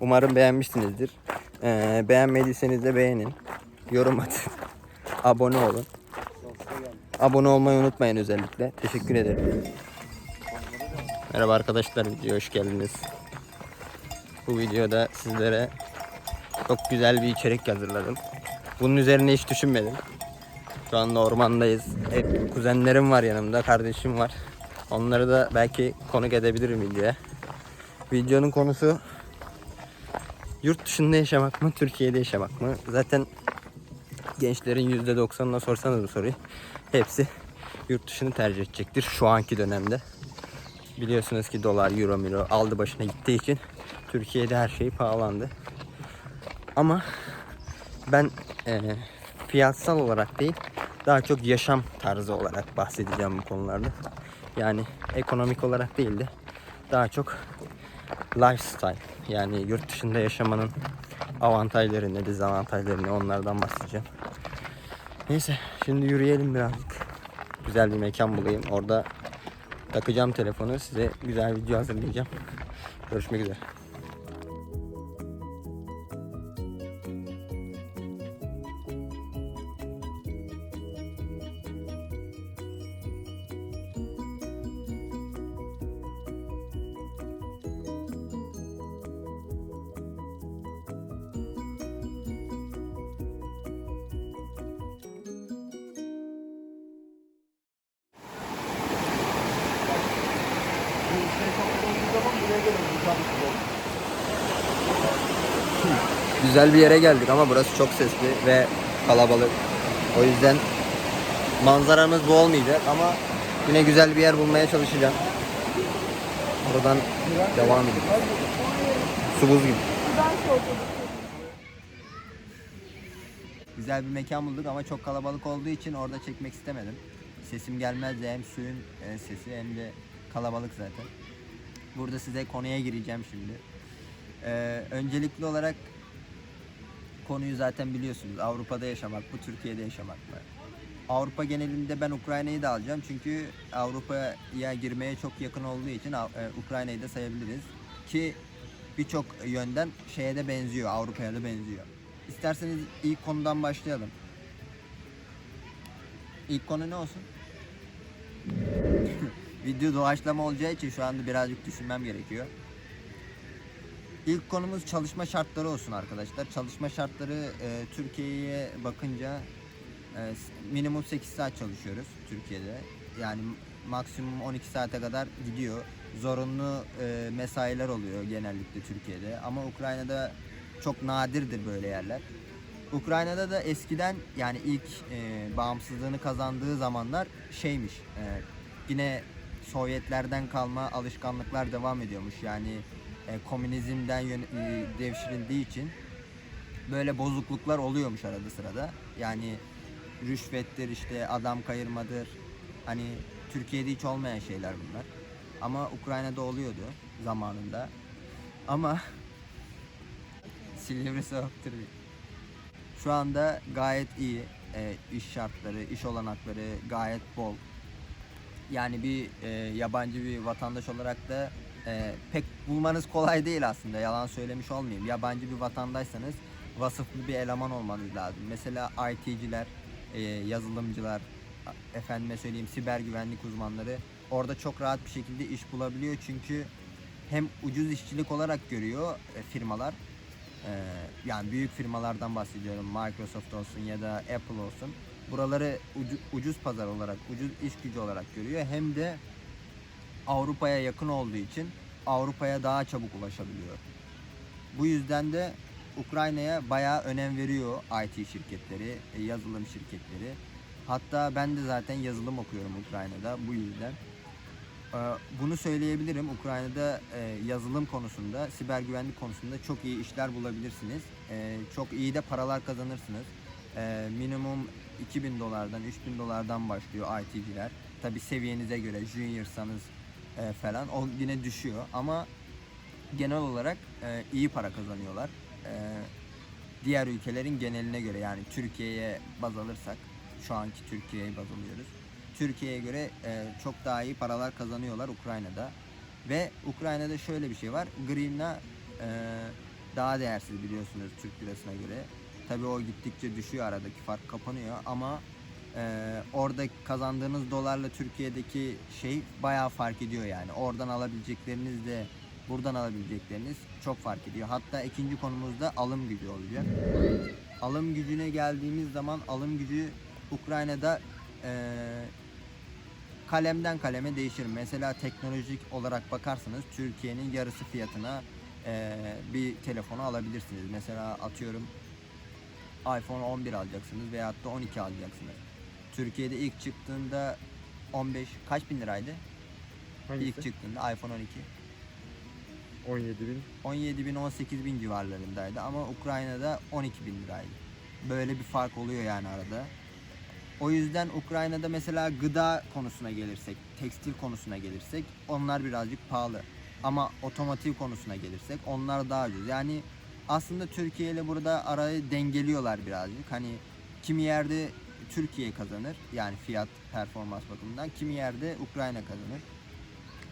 Umarım beğenmişsinizdir. Ee, beğenmediyseniz de beğenin. Yorum atın. Abone olun. Abone olmayı unutmayın özellikle. Teşekkür ederim. Merhaba arkadaşlar, videoya hoş geldiniz. Bu videoda sizlere çok güzel bir içerik hazırladım. Bunun üzerine hiç düşünmedim. Şu anda ormandayız. Hep kuzenlerim var yanımda, kardeşim var. Onları da belki konuk edebilirim videoya. Videonun konusu yurt dışında yaşamak mı, Türkiye'de yaşamak mı? Zaten gençlerin %90'ına sorsanız bu soruyu hepsi yurt dışını tercih edecektir şu anki dönemde. Biliyorsunuz ki dolar, euro, miro aldı başına gittiği için Türkiye'de her şey pahalandı. Ama ben eee, fiyatsal olarak değil daha çok yaşam tarzı olarak bahsedeceğim bu konularda. Yani ekonomik olarak değil de daha çok lifestyle yani yurt dışında yaşamanın avantajlarını, dezavantajlarını onlardan bahsedeceğim. Neyse şimdi yürüyelim birazcık. Güzel bir mekan bulayım. Orada takacağım telefonu. Size güzel video hazırlayacağım. Görüşmek üzere. Güzel bir yere geldik ama burası çok sesli ve kalabalık. O yüzden manzaramız bu olmayacak ama yine güzel bir yer bulmaya çalışacağım. Oradan devam edelim. Su buz gibi. Güzel bir mekan bulduk ama çok kalabalık olduğu için orada çekmek istemedim. Sesim gelmez de hem suyun e, sesi hem de kalabalık zaten. Burada size konuya gireceğim şimdi. Ee, öncelikli olarak konuyu zaten biliyorsunuz. Avrupa'da yaşamak mı, Türkiye'de yaşamak mı? Avrupa genelinde ben Ukrayna'yı da alacağım. Çünkü Avrupa'ya girmeye çok yakın olduğu için e, Ukrayna'yı da sayabiliriz. Ki birçok yönden şeye de benziyor, Avrupa'ya da benziyor. İsterseniz ilk konudan başlayalım. İlk konu ne olsun? Video doğaçlama olacağı için şu anda birazcık düşünmem gerekiyor. İlk konumuz çalışma şartları olsun arkadaşlar. Çalışma şartları e, Türkiye'ye bakınca e, minimum 8 saat çalışıyoruz Türkiye'de. Yani maksimum 12 saate kadar gidiyor. Zorunlu e, mesailer oluyor genellikle Türkiye'de. Ama Ukrayna'da çok nadirdir böyle yerler. Ukrayna'da da eskiden yani ilk e, bağımsızlığını kazandığı zamanlar şeymiş. e, yine Sovyetlerden kalma alışkanlıklar devam ediyormuş. Yani e, komünizmden yön- e, devşirildiği için böyle bozukluklar oluyormuş arada sırada. Yani rüşvettir işte adam kayırmadır. Hani Türkiye'de hiç olmayan şeyler bunlar. Ama Ukrayna'da oluyordu zamanında. Ama Silivri soğuktur. Şu anda gayet iyi. E, iş şartları, iş olanakları gayet bol. Yani bir e, yabancı bir vatandaş olarak da e, pek bulmanız kolay değil aslında. Yalan söylemiş olmayayım. Yabancı bir vatandaşsanız vasıflı bir eleman olmanız lazım. Mesela IT'ciler, e, yazılımcılar, efendime söyleyeyim siber güvenlik uzmanları orada çok rahat bir şekilde iş bulabiliyor. Çünkü hem ucuz işçilik olarak görüyor e, firmalar. E, yani büyük firmalardan bahsediyorum. Microsoft olsun ya da Apple olsun. Buraları ucu- ucuz pazar olarak, ucuz iş gücü olarak görüyor. Hem de Avrupa'ya yakın olduğu için Avrupa'ya daha çabuk ulaşabiliyor. Bu yüzden de Ukrayna'ya bayağı önem veriyor IT şirketleri, e, yazılım şirketleri. Hatta ben de zaten yazılım okuyorum Ukrayna'da bu yüzden. Ee, Bunu söyleyebilirim. Ukrayna'da e, yazılım konusunda, siber güvenlik konusunda çok iyi işler bulabilirsiniz. Ee, Çok iyi de paralar kazanırsınız. Ee, Minimum 2000 dolardan, 3000 dolardan başlıyor IT'ciler. Tabi seviyenize göre juniorsanız e, falan o yine düşüyor ama genel olarak e, iyi para kazanıyorlar. E, diğer ülkelerin geneline göre yani Türkiye'ye baz alırsak şu anki Türkiye'ye baz alıyoruz. Türkiye'ye göre e, çok daha iyi paralar kazanıyorlar Ukrayna'da. Ve Ukrayna'da şöyle bir şey var. Grivna e, daha değersiz biliyorsunuz Türk lirasına göre. Tabii o gittikçe düşüyor aradaki fark kapanıyor ama e, orada kazandığınız dolarla Türkiye'deki şey bayağı fark ediyor yani. Oradan alabilecekleriniz de buradan alabilecekleriniz çok fark ediyor. Hatta ikinci konumuzda alım gücü olacak. Alım gücüne geldiğimiz zaman alım gücü Ukrayna'da e, kalemden kaleme değişir. Mesela teknolojik olarak bakarsanız Türkiye'nin yarısı fiyatına e, bir telefonu alabilirsiniz. Mesela atıyorum iPhone 11 alacaksınız veyahut da 12 alacaksınız. Türkiye'de ilk çıktığında 15 kaç bin liraydı? Hangisi? İlk çıktığında iPhone 12. 17 bin. 17 bin 18 bin civarlarındaydı ama Ukrayna'da 12 bin liraydı. Böyle bir fark oluyor yani arada. O yüzden Ukrayna'da mesela gıda konusuna gelirsek, tekstil konusuna gelirsek onlar birazcık pahalı. Ama otomotiv konusuna gelirsek onlar daha ucuz. Yani aslında Türkiye ile burada arayı dengeliyorlar birazcık. Hani kimi yerde Türkiye kazanır yani fiyat performans bakımından kimi yerde Ukrayna kazanır.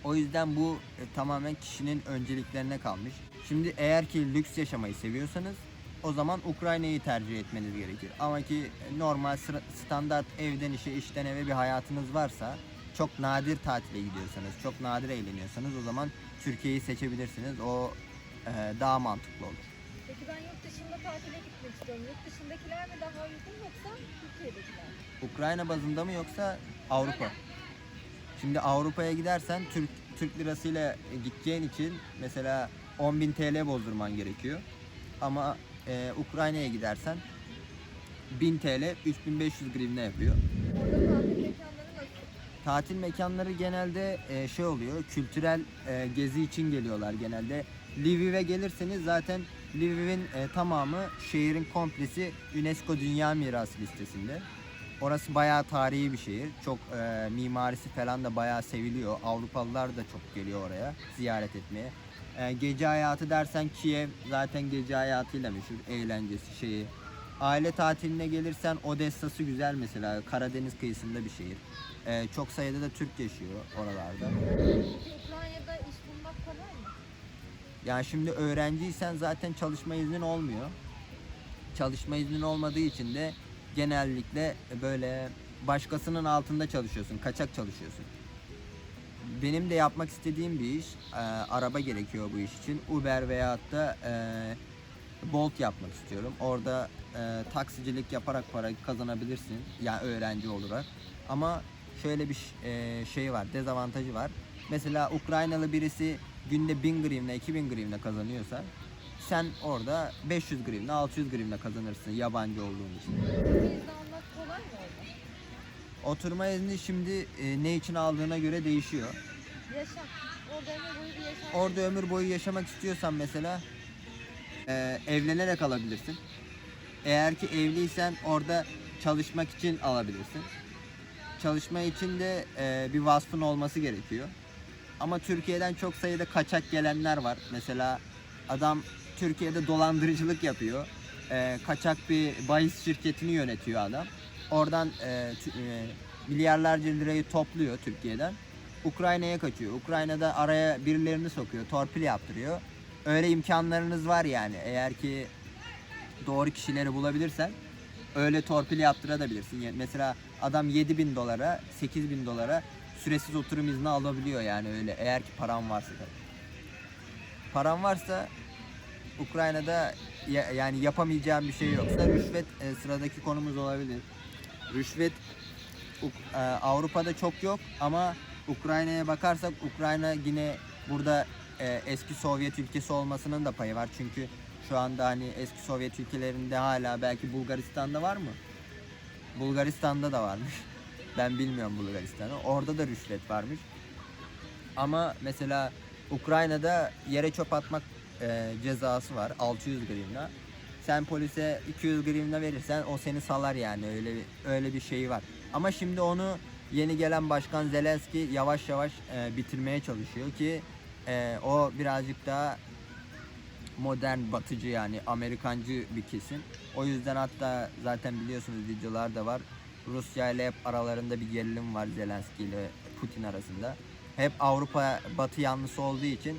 O yüzden bu e, tamamen kişinin önceliklerine kalmış. Şimdi eğer ki lüks yaşamayı seviyorsanız o zaman Ukrayna'yı tercih etmeniz gerekir. Ama ki normal standart evden işe, işten eve bir hayatınız varsa çok nadir tatile gidiyorsanız, çok nadir eğleniyorsanız o zaman Türkiye'yi seçebilirsiniz. O e, daha mantıklı olur. Peki ben yurt dışında tatile gitmek istiyorum. Yurt dışındakiler mi daha uygun yoksa Türkiye'dekiler mi? Ukrayna bazında mı yoksa Avrupa? Şimdi Avrupa'ya gidersen Türk Türk lirasıyla gideceğin için mesela 10.000 TL bozdurman gerekiyor. Ama e, Ukrayna'ya gidersen 1000 TL 3500 grivne yapıyor. Orada tatil mekanları nasıl? Tatil mekanları genelde e, şey oluyor, kültürel e, gezi için geliyorlar genelde. Lviv'e gelirseniz zaten Lviv'in e, tamamı şehrin komplesi UNESCO Dünya Mirası listesinde. Orası bayağı tarihi bir şehir. Çok e, mimarisi falan da bayağı seviliyor. Avrupalılar da çok geliyor oraya ziyaret etmeye. E, gece hayatı dersen Kiev zaten gece hayatıyla meşhur. Eğlencesi şeyi. Aile tatiline gelirsen Odessa'sı güzel mesela. Karadeniz kıyısında bir şehir. E, çok sayıda da Türk yaşıyor oralarda. Peki Ukrayna'da iş bulmak kolay mı? Yani şimdi öğrenciysen zaten çalışma iznin olmuyor. Çalışma iznin olmadığı için de genellikle böyle başkasının altında çalışıyorsun, kaçak çalışıyorsun. Benim de yapmak istediğim bir iş, e, araba gerekiyor bu iş için. Uber veyahut da e, Bolt yapmak istiyorum. Orada e, taksicilik yaparak para kazanabilirsin, yani öğrenci olarak. Ama şöyle bir e, şey var, dezavantajı var. Mesela Ukraynalı birisi günde 1000 grivne, 2000 grivne kazanıyorsa sen orada 500 grivne, 600 grivne kazanırsın yabancı olduğun için. Oturma izni şimdi e, ne için aldığına göre değişiyor. Yaşam. Orada ömür boyu bir yaşam. Orada ömür boyu yaşamak istiyorsan mesela e, evlenerek alabilirsin. Eğer ki evliysen orada çalışmak için alabilirsin. Çalışma için de e, bir vasfın olması gerekiyor. Ama Türkiye'den çok sayıda kaçak gelenler var. Mesela adam Türkiye'de dolandırıcılık yapıyor. E, kaçak bir bahis şirketini yönetiyor adam. Oradan e, e, milyarlarca lirayı topluyor Türkiye'den. Ukrayna'ya kaçıyor. Ukrayna'da araya birilerini sokuyor, torpil yaptırıyor. Öyle imkanlarınız var yani. Eğer ki doğru kişileri bulabilirsen öyle torpil yaptırabilirsin. Mesela adam 7 bin dolara, 8 bin dolara süresiz oturum izni alabiliyor yani öyle. Eğer ki param varsa tabii. Param varsa Ukrayna'da ya- yani yapamayacağım bir şey yoksa rüşvet e, sıradaki konumuz olabilir. Rüşvet e, Avrupa'da çok yok ama Ukrayna'ya bakarsak Ukrayna yine burada e, eski Sovyet ülkesi olmasının da payı var. Çünkü şu anda hani eski Sovyet ülkelerinde hala belki Bulgaristan'da var mı? Bulgaristan'da da varmış. Ben bilmiyorum Bulgaristan'ı. Orada da rüşvet varmış. Ama mesela Ukrayna'da yere çöp atmak e, cezası var. 600 grivna. Sen polise 200 grivna verirsen o seni salar yani. Öyle öyle bir şey var. Ama şimdi onu yeni gelen başkan Zelenski yavaş yavaş e, bitirmeye çalışıyor ki e, o birazcık daha modern batıcı yani Amerikancı bir kesim. O yüzden hatta zaten biliyorsunuz videolar da var. Rusya ile hep aralarında bir gerilim var Zelenski ile Putin arasında. Hep Avrupa batı yanlısı olduğu için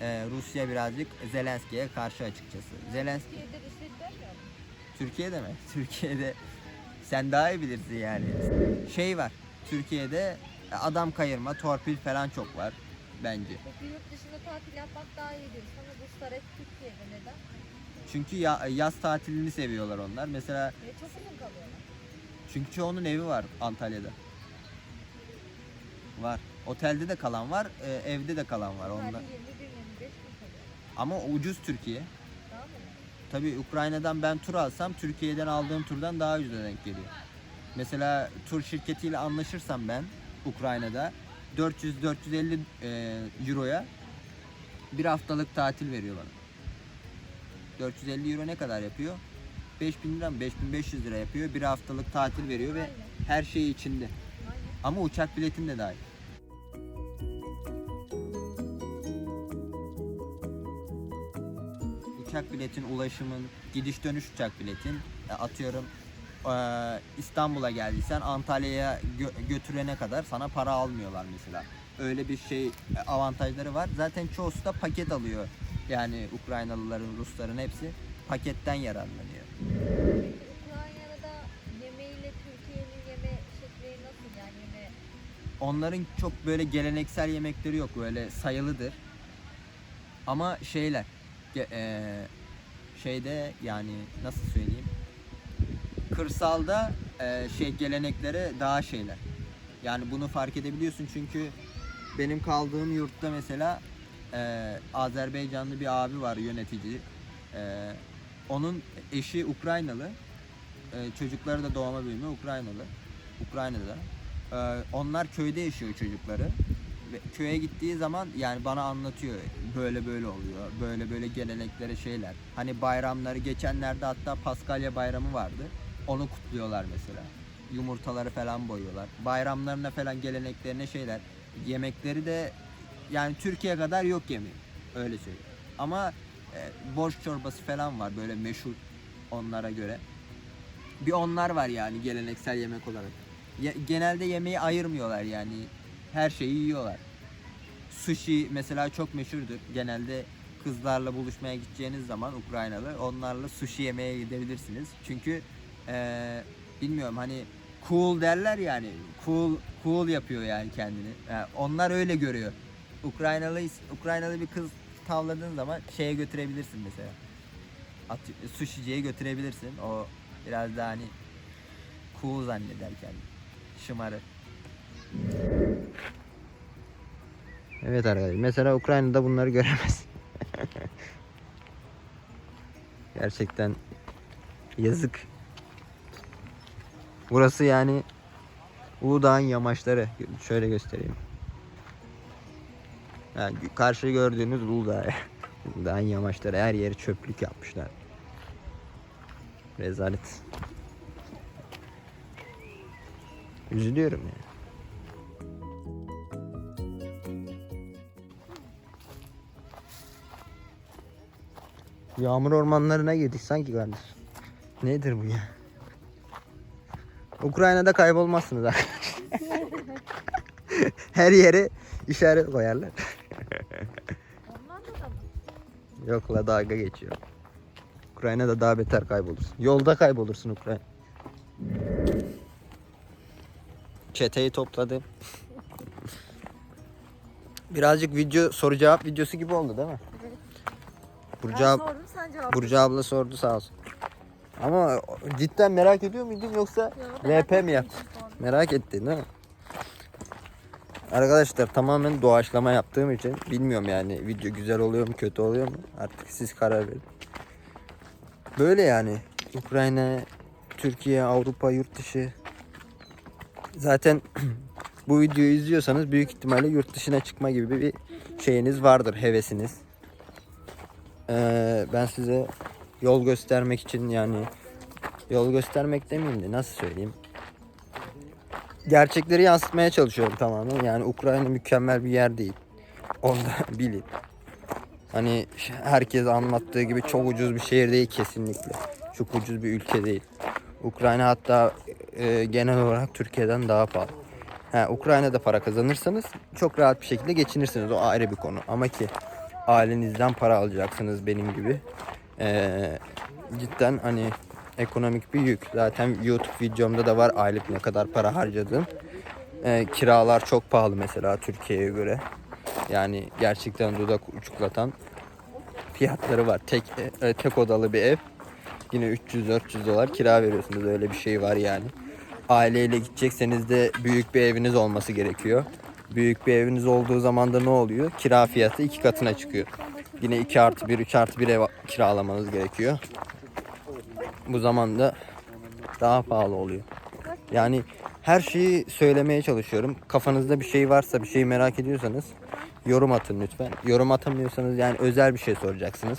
e, Rusya birazcık Zelenski'ye karşı açıkçası. Zelenski Türkiye'de desteklenmiyor mu? Türkiye'de mi? Türkiye'de sen daha iyi bilirsin yani. Şey var. Türkiye'de adam kayırma, torpil falan çok var bence. Peki yurt dışında tatil yapmak daha iyi diyorsun ama Ruslar hep Türkiye'de neden? Çünkü ya, yaz tatilini seviyorlar onlar. Mesela E, çok uzun kalıyorlar. Çünkü çoğunun evi var Antalya'da. Var. Otelde de kalan var, e, evde de kalan var. Onda. 21-25 gün kalıyorlar. Ama ucuz Türkiye. Tabii Ukrayna'dan ben tur alsam Türkiye'den aldığım turdan daha ucuza denk geliyor. Mesela tur şirketiyle anlaşırsam ben Ukrayna'da 400-450 e, euroya bir haftalık tatil veriyor bana. 450 euro ne kadar yapıyor? 5000 lira mı? 5500 lira yapıyor. Bir haftalık tatil veriyor ve her şey içinde. Ama uçak biletin de dahil. Uçak biletin, ulaşımın, gidiş dönüş uçak biletin atıyorum İstanbul'a geldiysen Antalya'ya gö- götürene kadar sana para almıyorlar mesela. Öyle bir şey e, avantajları var. Zaten çoğusu da paket alıyor. Yani Ukraynalıların, Rusların hepsi paketten yararlanıyor. Ukrayna'da yemeğiyle Türkiye'nin yeme şekli nasıl yani yeme Onların çok böyle geleneksel yemekleri yok böyle sayılıdır. Ama şeyler eee, şeyde yani nasıl söyleyeyim kırsalda eee, şey gelenekleri daha şeyler. Yani bunu fark edebiliyorsun çünkü benim kaldığım yurtta mesela eee, Azerbaycanlı bir abi var yönetici. Eee, onun eşi Ukraynalı. Eee, çocukları da doğma büyüme Ukraynalı. Ukrayna'da. Ee, onlar köyde yaşıyor çocukları. Ve köye gittiği zaman yani bana anlatıyor böyle böyle oluyor. Böyle böyle geleneklere şeyler. Hani bayramları geçenlerde hatta Paskalya bayramı vardı. Onu kutluyorlar mesela. Yumurtaları falan boyuyorlar. Bayramlarına falan geleneklerine şeyler. Yemekleri de yani Türkiye kadar yok yemeği. Öyle söyleyeyim. Ama e, borş çorbası falan var böyle meşhur onlara göre. Bir onlar var yani geleneksel yemek olarak. Genelde yemeği ayırmıyorlar yani. Her şeyi yiyorlar. Sushi mesela çok meşhurdur. Genelde kızlarla buluşmaya gideceğiniz zaman Ukraynalı onlarla sushi yemeye gidebilirsiniz. Çünkü eee, bilmiyorum hani cool derler yani. Cool cool yapıyor yani kendini. Yani onlar öyle görüyor. Ukraynalı Ukraynalı bir kız tavladığın zaman şeye götürebilirsin mesela. At, sushi'ciye götürebilirsin. O biraz daha hani cool zanneder kendini. Şımarır. Evet arkadaşlar. Mesela Ukrayna'da bunları göremez. Gerçekten yazık. Burası yani Uludağ'ın yamaçları. Şöyle göstereyim. Yani karşı gördüğünüz Uludağ. Uludağ'ın yamaçları. Her yeri çöplük yapmışlar. Rezalet. Üzülüyorum ya. Yağmur ormanlarına girdik sanki kardeş. Nedir bu ya? Ukrayna'da kaybolmazsınız arkadaşlar. Her yere işaret koyarlar. Mı? Yok la dalga geçiyor. Ukrayna'da daha beter kaybolursun. Yolda kaybolursun Ukrayna. Çeteyi topladım. Birazcık video soru cevap videosu gibi oldu değil mi? Burcu, ab- sordum sen cevap Burcu abla sordu sağ olsun. Ama cidden merak ediyor muydun yoksa verdin. LP mi yaptın? Merak ettin değil mi? Arkadaşlar tamamen doğaçlama yaptığım için bilmiyorum yani video güzel oluyor mu kötü oluyor mu artık siz karar verin. Böyle yani Ukrayna, Türkiye, Avrupa, yurt dışı. Zaten bu videoyu izliyorsanız büyük ihtimalle yurt dışına çıkma gibi bir şeyiniz vardır, hevesiniz. Ee, ben size yol göstermek için yani yol göstermek demeyeyim de nasıl söyleyeyim gerçekleri yansıtmaya çalışıyorum tamamen. Yani Ukrayna mükemmel bir yer değil. Onu bilin. Hani herkes anlattığı gibi çok ucuz bir şehir değil kesinlikle. Çok ucuz bir ülke değil. Ukrayna hatta e, genel olarak Türkiye'den daha pahalı. Ha, Ukrayna'da para kazanırsanız çok rahat bir şekilde geçinirsiniz. O ayrı bir konu. Ama ki ailenizden para alacaksınız benim gibi. Ee, cidden hani ekonomik bir yük. Zaten YouTube videomda da var aylık ne kadar para harcadığım. Ee, kiralar çok pahalı mesela Türkiye'ye göre. Yani gerçekten dudak uçuklatan fiyatları var. Tek e, tek odalı bir ev yine 300-400 dolar kira veriyorsunuz. Öyle bir şey var yani. Aileyle gidecekseniz de büyük bir eviniz olması gerekiyor. Büyük bir eviniz olduğu zaman da ne oluyor? Kira fiyatı iki katına çıkıyor. Yine 2 artı 1, 3 artı 1 ev kiralamanız gerekiyor. Bu zaman da daha pahalı oluyor. Yani her şeyi söylemeye çalışıyorum. Kafanızda bir şey varsa, bir şeyi merak ediyorsanız yorum atın lütfen. Yorum atamıyorsanız yani özel bir şey soracaksınız.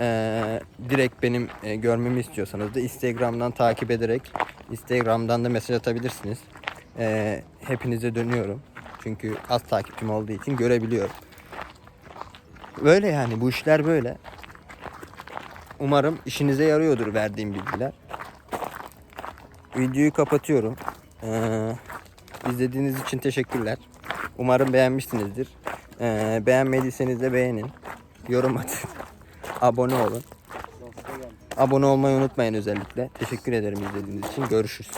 Ee, direkt benim e, görmemi istiyorsanız da Instagram'dan takip ederek Instagram'dan da mesaj atabilirsiniz. Ee, hepinize dönüyorum. Çünkü az takipçim olduğu için görebiliyorum. Böyle yani bu işler böyle. Umarım işinize yarıyordur verdiğim bilgiler. Videoyu kapatıyorum. Ee, izlediğiniz için teşekkürler. Umarım beğenmişsinizdir. Ee, beğenmediyseniz de beğenin. Yorum atın. Abone olun. Abone olmayı unutmayın özellikle. Teşekkür ederim izlediğiniz için. Görüşürüz.